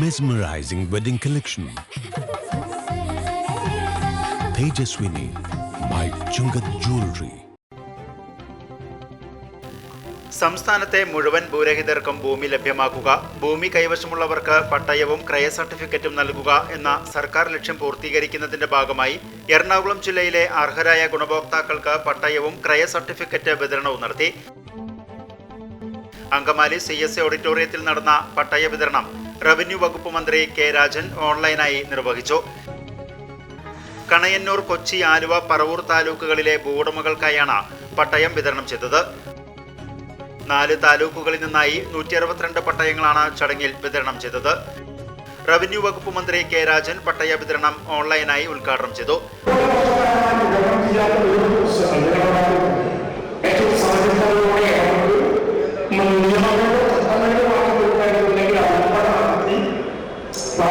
mesmerizing wedding collection. Tejaswini by Chungath Jewelry. സംസ്ഥാനത്തെ മുഴുവൻ ഭൂരഹിതർക്കും ഭൂമി ലഭ്യമാക്കുക ഭൂമി കൈവശമുള്ളവർക്ക് പട്ടയവും ക്രയ സർട്ടിഫിക്കറ്റും നൽകുക എന്ന സർക്കാർ ലക്ഷ്യം പൂർത്തീകരിക്കുന്നതിന്റെ ഭാഗമായി എറണാകുളം ജില്ലയിലെ അർഹരായ ഗുണഭോക്താക്കൾക്ക് പട്ടയവും ക്രയ സർട്ടിഫിക്കറ്റ് വിതരണവും നടത്തി അങ്കമാലി സി എസ് ഓഡിറ്റോറിയത്തിൽ നടന്ന പട്ടയ വിതരണം റവന്യൂ വകുപ്പ് മന്ത്രി കെ രാജൻ ഓൺലൈനായി നിർവഹിച്ചു. കണയന്നൂർ കൊച്ചി ആലുവ പറവൂർ താലൂക്കുകളിലെ ഭൂവുടമകൾക്കായാണ് പട്ടയം വിതരണം ചെയ്തത്. നാല് താലൂക്കുകളിൽ നിന്നായി നൂറ്റി അറുപത്തിരണ്ട് പട്ടയങ്ങളാണ് ചടങ്ങിൽ വിതരണം ചെയ്തത്. റവന്യൂ വകുപ്പ് മന്ത്രി കെ രാജൻ പട്ടയ വിതരണം ഓൺലൈനായി ഉദ്ഘാടനം ചെയ്തു.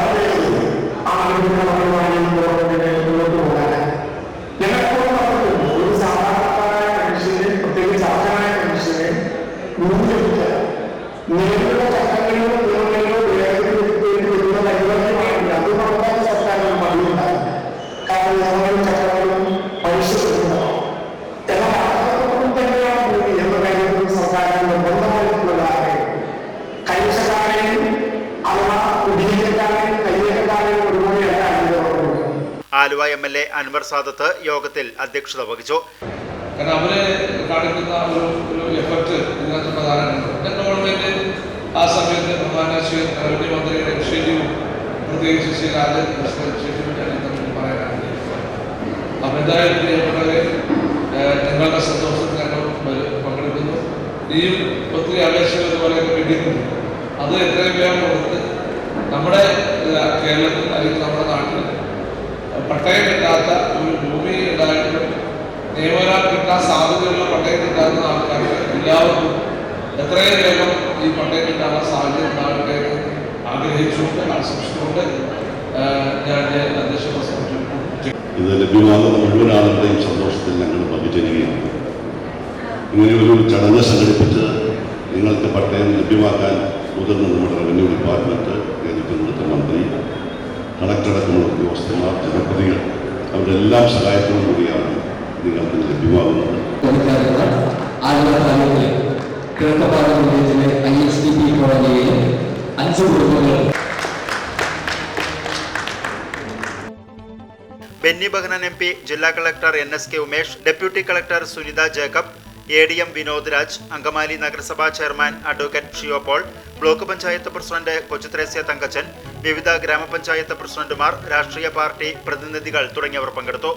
হবে আমাদের Aluva M L A Anwar Sadath യോഗത്തിൽ അധ്യക്ഷത വഹിച്ചു. കാരണം ഒരു ഗവൺമെന്റ് ആ സമയത്ത് റവന്യൂ മന്ത്രിയുടെ പ്രത്യേകിച്ച് ശ്രീ സന്തോഷത്തിൽ ഞങ്ങൾ പങ്കെടുക്കുന്നു. ഈ ഒത്തിരി അപേക്ഷകൾ ഇതുപോലെയൊക്കെ കിട്ടിയിട്ടുണ്ട്. അത് എത്രയും വേഗം കൊടുത്ത് നമ്മുടെ കേരളത്തിൽ അല്ലെങ്കിൽ നമ്മുടെ പട്ടയം കിട്ടാത്ത ഒരു ഭൂമി ഉണ്ടായിട്ടും നിയമനം കിട്ടാൻ സാധ്യതയുള്ള പട്ടയം കിട്ടാത്ത ആൾക്കാർക്ക് എല്ലാവർക്കും എത്രയും വേഗം ഈ പട്ടയം കിട്ടാനുള്ള സാധ്യത ഉണ്ടാകട്ടെ എന്ന് ആഗ്രഹിച്ചുകൊണ്ട് ആശംസിച്ചുകൊണ്ട് ഞാൻ അധ്യക്ഷ ഇത് ലഭ്യമാകുന്ന മുഴുവൻ ആളുകളുടെയും സന്തോഷത്തിൽ ഞങ്ങൾ പങ്കുചേരുകയാണ്. ഇങ്ങനെ ഒരു ചടങ്ങ് സംഘടിപ്പിച്ച് നിങ്ങൾക്ക് പട്ടയം ലഭ്യമാക്കാൻ മുതിർന്ന നമ്മുടെ റവന്യൂ ഡിപ്പാർട്ട്മെന്റ് നേതൃത്വം മന്ത്രി കളക്ടറടക്കമുള്ള ഉദ്യോഗസ്ഥന്മാർ ജനപ്രതികൾ അവരുടെ എല്ലാം സഹായത്തോടു കൂടിയാണ് നിങ്ങൾക്ക് ലഭ്യമാകുന്നത്. തൊഴിലാളികൾ ആലുവ താലൂക്കിലെ കിഴക്കപ്പാട് വില്ലേജിലെ ഐ എസ് ടി പി കോളനിയിലെ അഞ്ച് കുടുംബങ്ങൾ. ബെന്നി ബഹനൻ എം പി ജില്ലാ collector N S K Umesh deputy collector Sunitha Jacob A D M Vinod Raj Angamaly നഗരസഭാ chairman advocate Shiyo Paul block panchayat president Kochuthresia Thankachan വിവിധ ഗ്രാമപഞ്ചായത്ത് പ്രസിഡന്റുമാർ രാഷ്ട്രീയ പാർട്ടി പ്രതിനിധികൾ തുടങ്ങിയവർ പങ്കെടുത്തു.